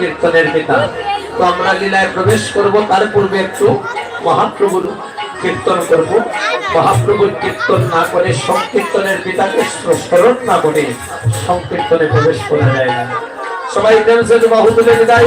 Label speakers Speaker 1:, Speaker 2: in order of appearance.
Speaker 1: সংকীর্তনের পিতা। তো আমরা লীলায় প্রবেশ করব, তার পূর্বে একটু মহাপ্রভুর কীর্তন করব। মহাপ্রভুর কীর্তন না করে সংকীর্তনের পিতাকে স্মরণ না করে সংকীর্তনে প্রবেশ করা যায় না। সবাই প্রেম বাহু তুলে বিদায়।